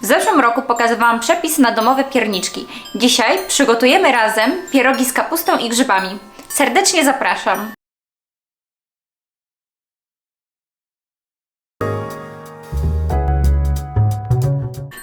W zeszłym roku pokazywałam przepis na domowe pierniczki. Dzisiaj przygotujemy razem pierogi z kapustą i grzybami. Serdecznie zapraszam.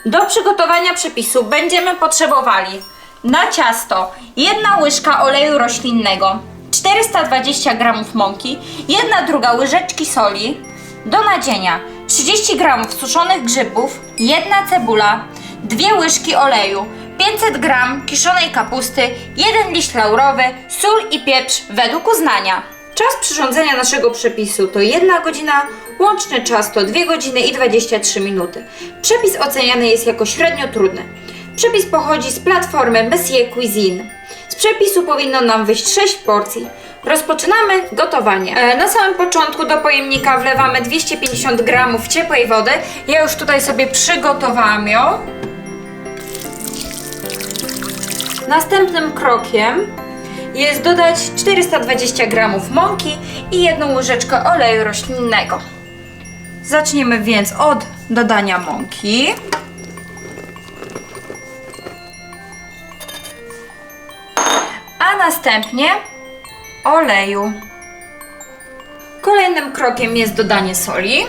Do przygotowania przepisu będziemy potrzebowali na ciasto jedna łyżka oleju roślinnego, 420 g mąki, jedna druga łyżeczki soli, do nadzienia 30 g suszonych grzybów, jedna cebula, dwie łyżki oleju, 500 g kiszonej kapusty, jeden liść laurowy, sól i pieprz według uznania. Czas przyrządzenia naszego przepisu to 1 godzina, łączny czas to 2 godziny i 23 minuty. Przepis oceniany jest jako średnio trudny. Przepis pochodzi z platformy Messier Cuisine. Z przepisu powinno nam wyjść 6 porcji. Rozpoczynamy gotowanie. E, na samym początku do pojemnika wlewamy 250 g ciepłej wody. Ja już tutaj sobie przygotowałam ją. Następnym krokiem jest dodać 420 g mąki i jedną łyżeczkę oleju roślinnego. Zaczniemy więc od dodania mąki. A następnie oleju. Kolejnym krokiem jest dodanie soli.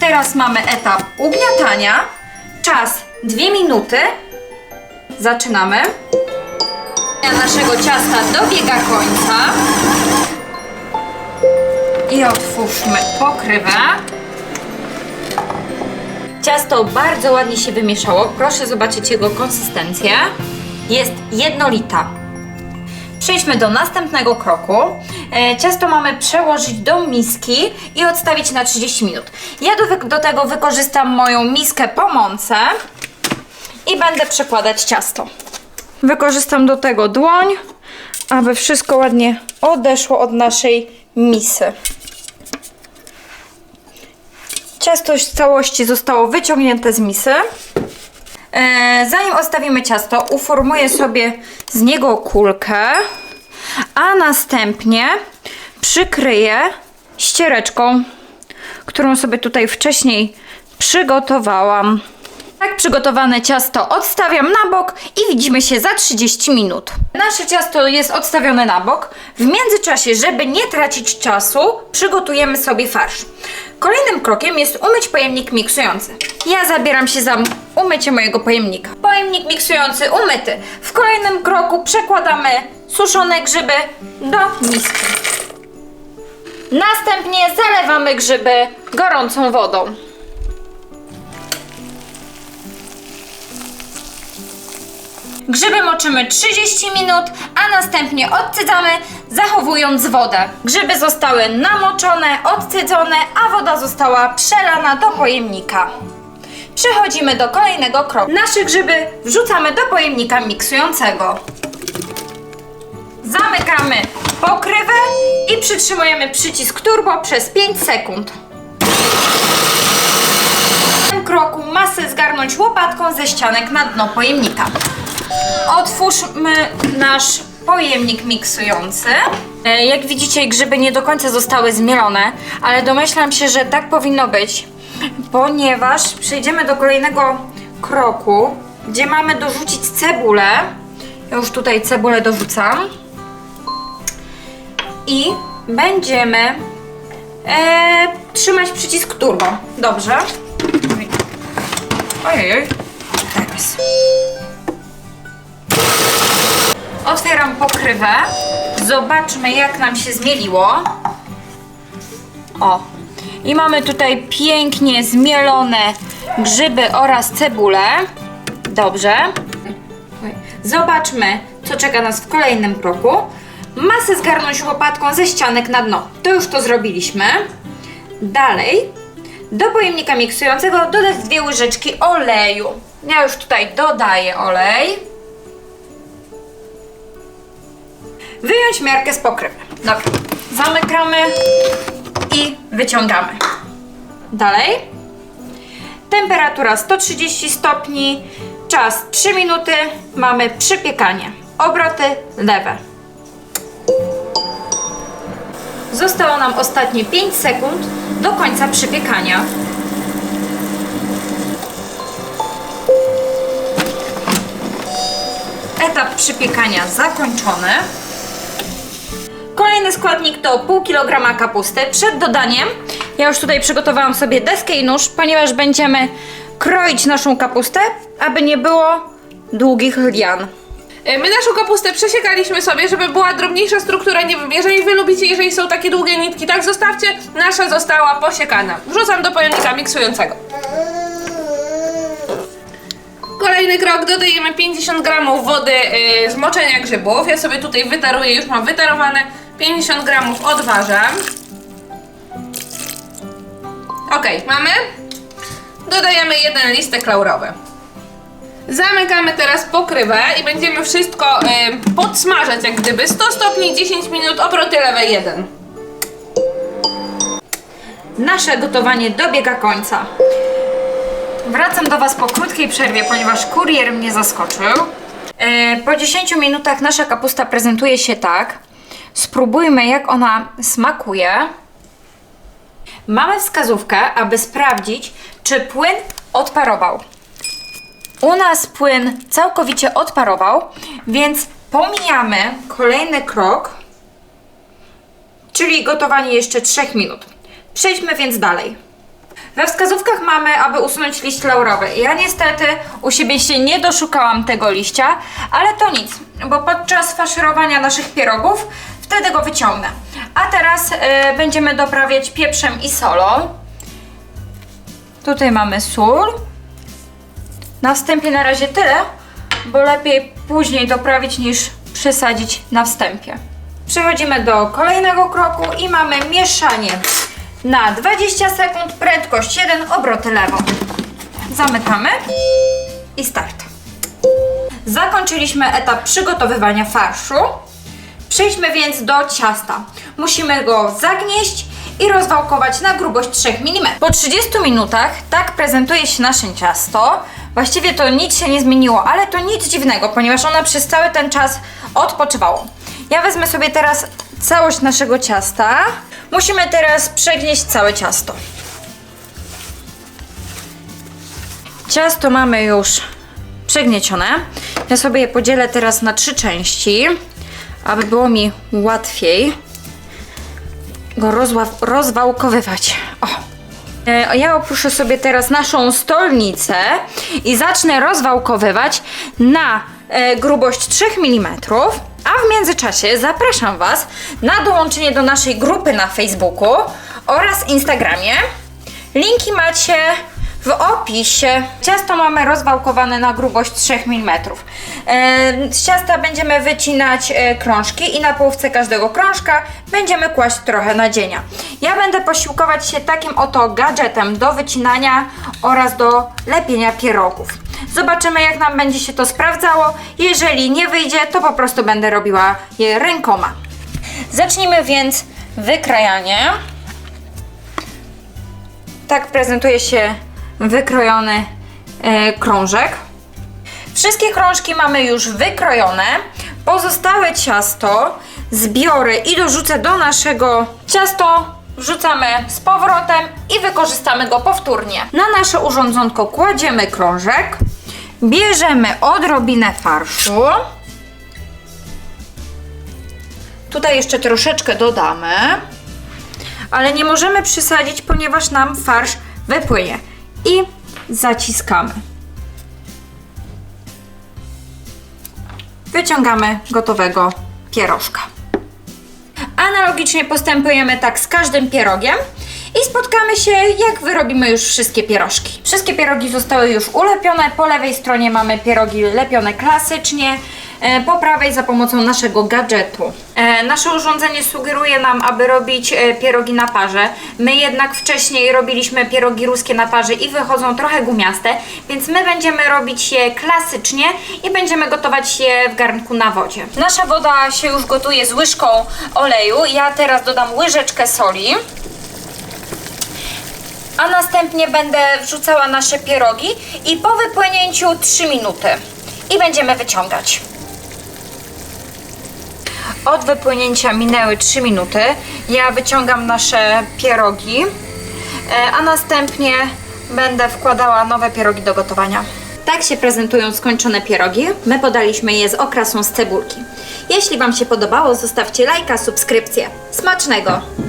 Teraz mamy etap ugniatania. Czas 2 minuty. Zaczynamy. Naszego ciasta dobiega końca. I otwórzmy pokrywę. Ciasto bardzo ładnie się wymieszało. Proszę zobaczyć jego konsystencję. Jest jednolita. Przejdźmy do następnego kroku. E, ciasto mamy przełożyć do miski i odstawić na 30 minut. Ja do, do tego wykorzystam moją miskę po i będę przekładać ciasto. Wykorzystam do tego dłoń, aby wszystko ładnie odeszło od naszej misy. Ciasto z całości zostało wyciągnięte z misy. E, Zanim odstawimy ciasto, uformuję sobie z niego kulkę, a następnie przykryję ściereczką, którą sobie tutaj wcześniej przygotowałam. Tak przygotowane ciasto odstawiam na bok i widzimy się za 30 minut. Nasze ciasto jest odstawione na bok. W międzyczasie, żeby nie tracić czasu, przygotujemy sobie farsz. Kolejnym krokiem jest umyć pojemnik miksujący. Ja zabieram się za umycie mojego pojemnika. Pojemnik miksujący umyty. W kolejnym kroku przekładamy suszone grzyby do miski. Następnie zalewamy grzyby gorącą wodą. Grzyby moczymy 30 minut, a następnie odcydzamy, zachowując wodę. Grzyby zostały namoczone, odcydzone, a woda została przelana do pojemnika. Przechodzimy do kolejnego kroku. Nasze grzyby wrzucamy do pojemnika miksującego. Zamykamy pokrywę i przytrzymujemy przycisk turbo przez 5 sekund. W tym kroku masę zgarnąć łopatką ze ścianek na dno pojemnika. Otwórzmy nasz pojemnik miksujący. E, Jak widzicie, grzyby nie do końca zostały zmielone, ale domyślam się, że tak powinno być, ponieważ przejdziemy do kolejnego kroku, gdzie mamy dorzucić cebulę. Ja już tutaj cebulę dorzucam. I będziemy e, trzymać przycisk turbo. Dobrze. Ojej, oj. Teraz. Otwieram pokrywę. Zobaczmy, jak nam się zmieliło. O. I mamy tutaj pięknie zmielone grzyby oraz cebulę. Dobrze. Zobaczmy, co czeka nas w kolejnym kroku. Masę zgarnąć łopatką ze ścianek na dno. To już to zrobiliśmy. Dalej, do pojemnika miksującego dodać dwie łyżeczki oleju. Ja już tutaj dodaję olej. Wyjąć miarkę z pokrywy. Dobra. Zamykamy i wyciągamy. Dalej. Temperatura 130 stopni, czas 3 minuty, mamy przypiekanie. Obroty lewe. Zostało nam ostatnie 5 sekund do końca przypiekania. Etap przypiekania zakończony. Kolejny składnik to pół kilograma kapusty. Przed dodaniem ja już tutaj przygotowałam sobie deskę i nóż, ponieważ będziemy kroić naszą kapustę, aby nie było długich lian. E, My naszą kapustę przesiekaliśmy sobie, żeby była drobniejsza struktura. Nie wiem, jeżeli wy lubicie, jeżeli są takie długie nitki, tak zostawcie. Nasza została posiekana. Wrzucam do pojemnika miksującego. Kolejny krok, dodajemy 50 gramów wody yy, z moczenia grzybów. Ja sobie tutaj wytaruję, już mam wytarowane. 50 gramów odważam. Ok, mamy. Dodajemy jeden listek laurowy. Zamykamy teraz pokrywę i będziemy wszystko y, podsmażać jak gdyby 100 stopni 10 minut obroty lewe 1. Nasze gotowanie dobiega końca. Wracam do Was po krótkiej przerwie, ponieważ kurier mnie zaskoczył. E, po 10 minutach nasza kapusta prezentuje się tak. Spróbujmy, jak ona smakuje. Mamy wskazówkę, aby sprawdzić, czy płyn odparował. U nas płyn całkowicie odparował, więc pomijamy kolejny krok, czyli gotowanie jeszcze 3 minut. Przejdźmy więc dalej. We wskazówkach mamy, aby usunąć liść laurowy. Ja niestety u siebie się nie doszukałam tego liścia, ale to nic, bo podczas faszerowania naszych pierogów wtedy go wyciągnę. A teraz y, będziemy doprawiać pieprzem i solą. Tutaj mamy sól. Na wstępie na razie tyle, bo lepiej później doprawić niż przesadzić na wstępie. Przechodzimy do kolejnego kroku i mamy mieszanie na 20 sekund, prędkość 1, obroty lewą. Zamykamy i start. Zakończyliśmy etap przygotowywania farszu. Przejdźmy więc do ciasta. Musimy go zagnieść i rozwałkować na grubość 3 mm. Po 30 minutach tak prezentuje się nasze ciasto. Właściwie to nic się nie zmieniło, ale to nic dziwnego, ponieważ ono przez cały ten czas odpoczywało. Ja wezmę sobie teraz całość naszego ciasta. Musimy teraz przegnieść całe ciasto. Ciasto mamy już przegniecione. Ja sobie je podzielę teraz na trzy części, aby było mi łatwiej go rozwałkowywać. O. E, Ja opuszczę sobie teraz naszą stolnicę i zacznę rozwałkowywać na e, grubość 3 mm. A w międzyczasie zapraszam Was na dołączenie do naszej grupy na Facebooku oraz Instagramie. Linki macie w opisie. Ciasto mamy rozwałkowane na grubość 3 mm. E, Z ciasta będziemy wycinać e, krążki i na połówce każdego krążka będziemy kłaść trochę nadzienia. Ja będę posiłkować się takim oto gadżetem do wycinania oraz do lepienia pierogów. Zobaczymy jak nam będzie się to sprawdzało. Jeżeli nie wyjdzie, to po prostu będę robiła je rękoma. Zacznijmy więc wykrajanie. Tak prezentuje się wykrojony e, krążek. Wszystkie krążki mamy już wykrojone. Pozostałe ciasto zbiorę i dorzucę do naszego ciasto. Wrzucamy z powrotem i wykorzystamy go powtórnie. Na nasze urządzonko kładziemy krążek. Bierzemy odrobinę farszu. Tutaj jeszcze troszeczkę dodamy. Ale nie możemy przysadzić, ponieważ nam farsz wypłynie. I zaciskamy. Wyciągamy gotowego pierożka. Analogicznie postępujemy tak z każdym pierogiem i spotkamy się, jak wyrobimy już wszystkie pierożki. Wszystkie pierogi zostały już ulepione. Po lewej stronie mamy pierogi lepione klasycznie, po prawej za pomocą naszego gadżetu. E, Nasze urządzenie sugeruje nam, aby robić e, pierogi na parze. My jednak wcześniej robiliśmy pierogi ruskie na parze i wychodzą trochę gumiaste, więc my będziemy robić je klasycznie i będziemy gotować je w garnku na wodzie. Nasza woda się już gotuje z łyżką oleju. Ja teraz dodam łyżeczkę soli. A następnie będę wrzucała nasze pierogi i po wypłynięciu 3 minuty. I będziemy wyciągać. Od wypłynięcia minęły 3 minuty. Ja wyciągam nasze pierogi, e, a następnie będę wkładała nowe pierogi do gotowania. Tak się prezentują skończone pierogi. My podaliśmy je z okrasą z cebulki. Jeśli Wam się podobało, zostawcie lajka, subskrypcję. Smacznego!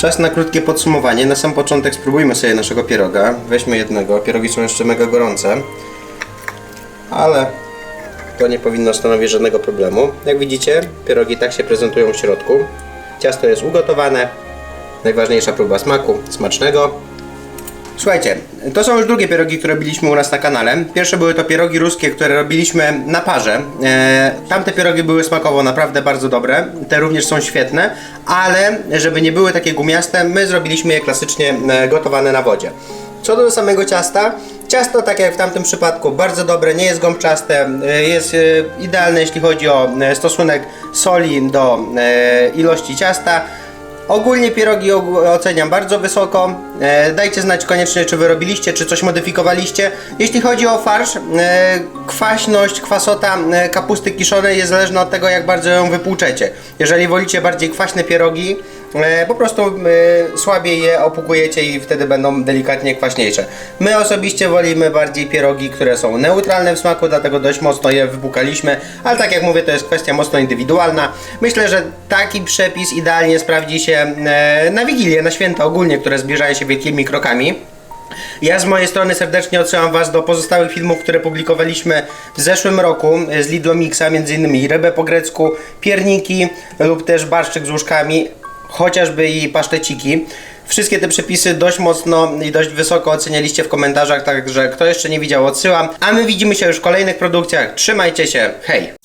Czas na krótkie podsumowanie. Na sam początek spróbujmy sobie naszego pieroga. Weźmy jednego. Pierogi są jeszcze mega gorące. Ale to nie powinno stanowić żadnego problemu. Jak widzicie, pierogi tak się prezentują w środku. Ciasto jest ugotowane. Najważniejsza próba smaku. Smacznego. Słuchajcie, to są już drugie pierogi, które robiliśmy u nas na kanale. Pierwsze były to pierogi ruskie, które robiliśmy na parze. E, tamte pierogi były smakowo naprawdę bardzo dobre. Te również są świetne, ale żeby nie były takie gumiaste, my zrobiliśmy je klasycznie e, gotowane na wodzie. Co do samego ciasta, ciasto tak jak w tamtym przypadku bardzo dobre, nie jest gąbczaste, e, jest e, idealne jeśli chodzi o stosunek soli do ilości ciasta. Ogólnie pierogi og- oceniam bardzo wysoko. E, dajcie znać koniecznie, czy wy robiliście, czy coś modyfikowaliście. Jeśli chodzi o farsz, e, kwaśność, kwasota e, kapusty kiszonej jest zależna od tego, jak bardzo ją wypłuczecie. Jeżeli wolicie bardziej kwaśne pierogi, po prostu e, słabiej je opłukujecie i wtedy będą delikatnie kwaśniejsze. My osobiście wolimy bardziej pierogi, które są neutralne w smaku, dlatego dość mocno je wypłukaliśmy, ale tak jak mówię, to jest kwestia mocno indywidualna. Myślę, że taki przepis idealnie sprawdzi się e, na Wigilię, na święta ogólnie, które zbliżają się wielkimi krokami. Ja z mojej strony serdecznie odsyłam Was do pozostałych filmów, które publikowaliśmy w zeszłym roku z Lidlo Mixa, m.in. rybę po grecku, pierniki lub też barszczyk z łóżkami, chociażby i paszteciki. Wszystkie te przepisy dość mocno i dość wysoko ocenialiście w komentarzach, także kto jeszcze nie widział odsyłam. A my widzimy się już w kolejnych produkcjach. Trzymajcie się, hej!